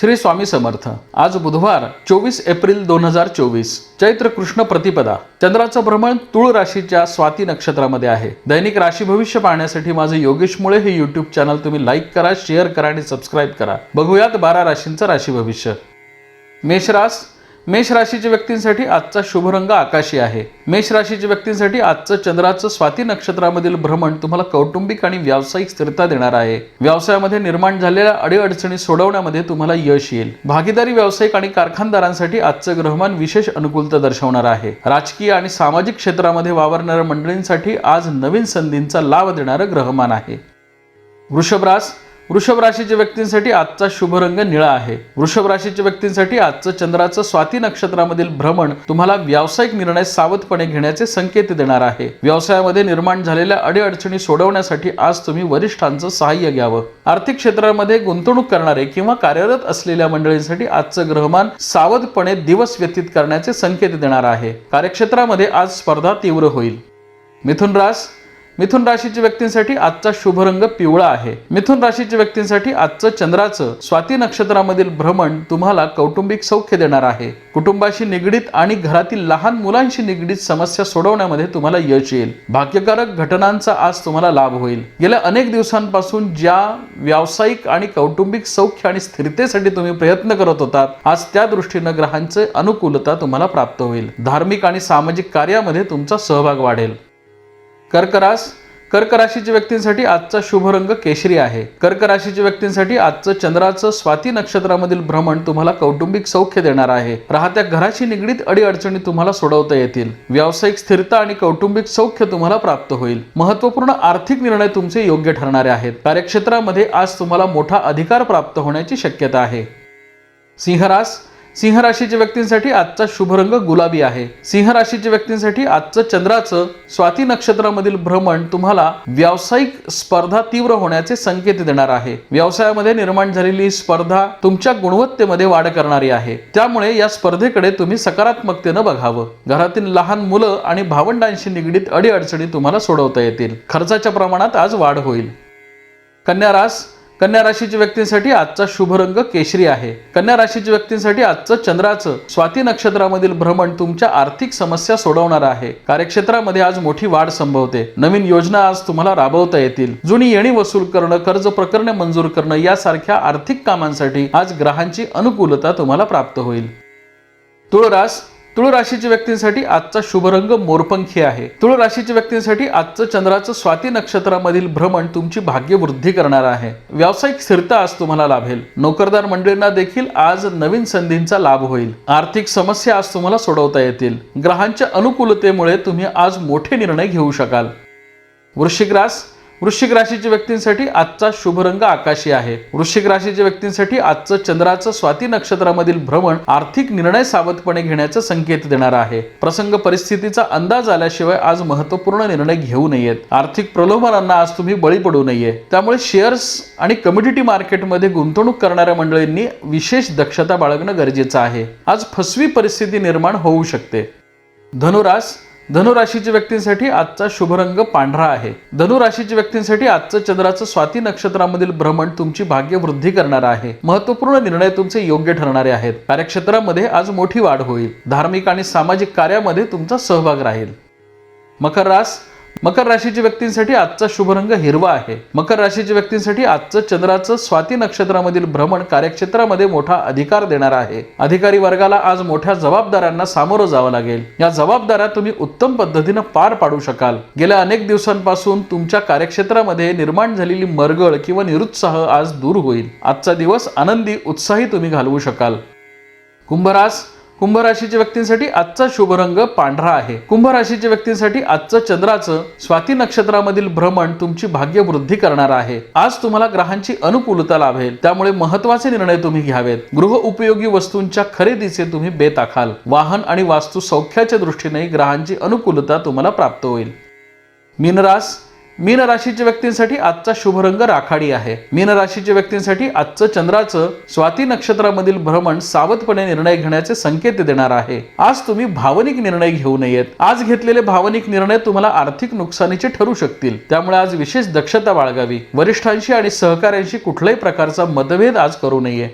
श्री स्वामी समर्थ. आज बुधवार चोवीस एप्रिल दोन हजार चोवीस. चैत्र कृष्ण प्रतिपदा. चंद्राचं भ्रमण तुळ राशीच्या स्वाती नक्षत्रामध्ये आहे. दैनिक राशी भविष्य पाहण्यासाठी माझं योगेश मुळे हे युट्यूब चॅनल तुम्ही लाईक करा शेअर करा आणि सबस्क्राईब करा. बघूयात बारा राशींचं राशी भविष्य. मेषरास मेष राशीच्या व्यक्तींसाठी आजचा शुभ रंग आकाशी आहे. मेष राशीच्या व्यक्तींसाठी आजचं चंद्राचं स्वाती नक्षत्रामधील भ्रमण तुम्हाला कौटुंबिक आणि व्यावसायिक स्थिरता देणार आहे. व्यवसायामध्ये निर्माण झालेल्या अडीअडचणी सोडवण्यामध्ये तुम्हाला यश येईल. भागीदारी व्यावसायिक आणि कारखानदारांसाठी आजचं ग्रहमान विशेष अनुकूलता दर्शवणार आहे. राजकीय आणि सामाजिक क्षेत्रामध्ये वावरणाऱ्या मंडळींसाठी आज नवीन संधींचा लाभ देणारं ग्रहमान आहे. वृषभ वृषभ राशीच्या व्यक्तींसाठी आजचा शुभ रंग निळा आहे. वृषभ राशीच्या व्यक्तींसाठी आजचं चंद्राचं स्वाती नक्षत्रामधील भ्रमण तुम्हाला व्यावसायिक निर्णय सावधपणे घेण्याचे संकेत देणार आहे. व्यवसायामध्ये निर्माण झालेल्या अडीअडचणी सोडवण्यासाठी आज तुम्ही वरिष्ठांचं सहाय्य घ्यावं. आर्थिक क्षेत्रामध्ये गुंतवणूक करणारे किंवा कार्यरत असलेल्या मंडळींसाठी आजचं ग्रहमान सावधपणे दिवस व्यतीत करण्याचे संकेत देणार आहे. कार्यक्षेत्रामध्ये आज स्पर्धा तीव्र होईल. मिथुन रास मिथुन राशीच्या व्यक्तींसाठी आजचा शुभ रंग पिवळा आहे. मिथुन राशीच्या व्यक्तींसाठी आजचं चंद्राचं स्वाती नक्षत्रामधील भ्रमण तुम्हाला कौटुंबिक सौख्य देणार आहे. कुटुंबाशी निगडीत आणि घरातील लहान मुलांशी निगडीत समस्या सोडवण्यामध्ये तुम्हाला यश येईल. भाग्यकारक घटनांचा आज तुम्हाला लाभ होईल. गेल्या अनेक दिवसांपासून ज्या व्यावसायिक आणि कौटुंबिक सौख्य आणि स्थिरतेसाठी तुम्ही प्रयत्न करत होतात आज त्या दृष्टीनं ग्रहांचे अनुकूलता तुम्हाला प्राप्त होईल. धार्मिक आणि सामाजिक कार्यामध्ये तुमचा सहभाग वाढेल. कर्क रास कर्क राशीच्या व्यक्तींसाठी आजचा शुभ रंग केशरी आहे. कर्क राशीच्या व्यक्तींसाठी आजचं चंद्राचं स्वाती नक्षत्रामधील भ्रमण तुम्हाला कौटुंबिक सौख्य देणार आहे. राहत्या घराशी निगडीत अडीअडचणी तुम्हाला सोडवता येतील. व्यावसायिक स्थिरता आणि कौटुंबिक सौख्य तुम्हाला प्राप्त होईल. महत्त्वपूर्ण आर्थिक निर्णय तुमचे योग्य ठरणारे आहेत. कार्यक्षेत्रामध्ये आज तुम्हाला मोठा अधिकार प्राप्त होण्याची शक्यता आहे. सिंहरास सिंह राशीच्या व्यक्तींसाठी आजचा शुभ रंग गुलाबी आहे. सिंह राशीच्या व्यक्तींसाठी आजचं चंद्राचं स्वाती नक्षत्रामधील भ्रमण तुम्हाला व्यावसायिक स्पर्धा तीव्र होण्याचे संकेत देणार आहे. व्यवसायामध्ये निर्माण झालेली स्पर्धा तुमच्या गुणवत्तेमध्ये वाढ करणारी आहे. त्यामुळे या स्पर्धेकडे तुम्ही सकारात्मकतेनं बघावं. घरातील लहान मुलं आणि भावंडांशी निगडीत अडीअडचणी तुम्हाला सोडवता येतील. खर्चाच्या प्रमाणात आज वाढ होईल. कन्या रास कन्या राशीच्या व्यक्तींसाठी आजचा शुभ रंग केशरी आहे. कन्या राशीच्या व्यक्तींसाठी आजचं चंद्राचं स्वाती नक्षत्रामधील भ्रमण तुमच्या आर्थिक समस्या सोडवणार आहे. कार्यक्षेत्रामध्ये आज मोठी वाढ संभवते. नवीन योजना आज तुम्हाला राबवता येतील. जुनी येणी वसूल करणं कर्ज प्रकरणे मंजूर करणं यासारख्या आर्थिक कामांसाठी आज ग्रहांची अनुकूलता तुम्हाला प्राप्त होईल. तुळरास तुळ राशीच्या व्यक्तींसाठी आजचा शुभ रंग मोरपंखी आहे. तुळ राशीच्या व्यक्तींसाठी आजचं चंद्राचं स्वाती नक्षत्रामधील भ्रमण तुमची भाग्यवृद्धी करणार आहे. व्यावसायिक स्थिरता आज तुम्हाला लाभेल. नोकरदार मंडळींना देखील आज नवीन संधींचा लाभ होईल. आर्थिक समस्या आज तुम्हाला सोडवता येतील. ग्रहांच्या अनुकूलतेमुळे तुम्ही आज मोठे निर्णय घेऊ शकाल. वृश्चिक रास वृश्चिक राशीच्या व्यक्तींसाठी आजचा शुभ रंग आकाशी आहे. वृश्चिक राशीच्या व्यक्तींसाठी आजचं चंद्राचं स्वाती नक्षत्रामधील भ्रमण आर्थिक निर्णय सावधपणे घेण्याचा संकेत देणार आहे. प्रसंग परिस्थितीचा अंदाज आल्याशिवाय आज महत्त्वपूर्ण निर्णय घेऊ नयेत. आर्थिक प्रलोभनांना आज तुम्ही बळी पडू नये. त्यामुळे शेअर्स आणि कम्युनिटी मार्केटमध्ये गुंतवणूक करणाऱ्या मंडळींनी विशेष दक्षता बाळगणं गरजेचं आहे. आज फसवी परिस्थिती निर्माण होऊ शकते. धनुरास धनुराशीच्या व्यक्तींसाठी आजचा शुभ रंग पांढरा आहे. धनुराशीच्या व्यक्तींसाठी आजचं चंद्राचं स्वाती नक्षत्रामधील भ्रमण तुमची भाग्यवृद्धी करणार आहे. महत्त्वपूर्ण निर्णय तुमचे योग्य ठरणारे आहेत. कार्यक्षेत्रामध्ये आज मोठी वाढ होईल. धार्मिक आणि सामाजिक कार्यामध्ये तुमचा सहभाग राहील. मकर रास मकर राशीच्या व्यक्तींसाठी आजचा शुभ रंग हिरवा आहे. मकर राशीच्या व्यक्तींसाठी आजचं चंद्राचं स्वाती नक्षत्रामधील भ्रमण कार्यक्षेत्रामध्ये मोठा अधिकार देणार आहे. अधिकारी वर्गाला आज मोठ्या जबाबदाऱ्यांना सामोरं जावं लागेल. या जबाबदाऱ्या तुम्ही उत्तम पद्धतीनं पार पाडू शकाल. गेल्या अनेक दिवसांपासून तुमच्या कार्यक्षेत्रामध्ये निर्माण झालेली मरगळ किंवा निरुत्साह आज दूर होईल. आजचा दिवस आनंदी उत्साही तुम्ही घालवू शकाल. कुंभरास कुंभ राशीच्या व्यक्तींसाठी आजचा शुभ रंग पांढरा आहे. कुंभ राशीच्या व्यक्तींसाठी आजचं चंद्राचं स्वाती नक्षत्रामधील भ्रमण तुमची भाग्यवृद्धी करणार आहे. आज तुम्हाला ग्रहांची अनुकूलता लाभेल. त्यामुळे महत्त्वाचे निर्णय तुम्ही घ्यावेत. गृह उपयोगी वस्तूंच्या खरेदीचे तुम्ही बेत आखाल. वाहन आणि वास्तू सौख्याच्या दृष्टीने ग्रहांची अनुकूलता तुम्हाला प्राप्त होईल. मीनरास मीन राशीच्या व्यक्तींसाठी आजचा शुभ रंग राखाडी आहे. मीन राशीच्या व्यक्तींसाठी आजचं चंद्राचं स्वाती नक्षत्रामधील भ्रमण सावधपणे निर्णय घेण्याचे संकेत देणार आहे. आज तुम्ही भावनिक निर्णय घेऊ नयेत. आज घेतलेले भावनिक निर्णय तुम्हाला आर्थिक नुकसानीचे ठरू शकतील. त्यामुळे आज विशेष दक्षता बाळगावी. वरिष्ठांशी आणि सहकाऱ्यांशी कुठल्याही प्रकारचा मतभेद आज करू नये.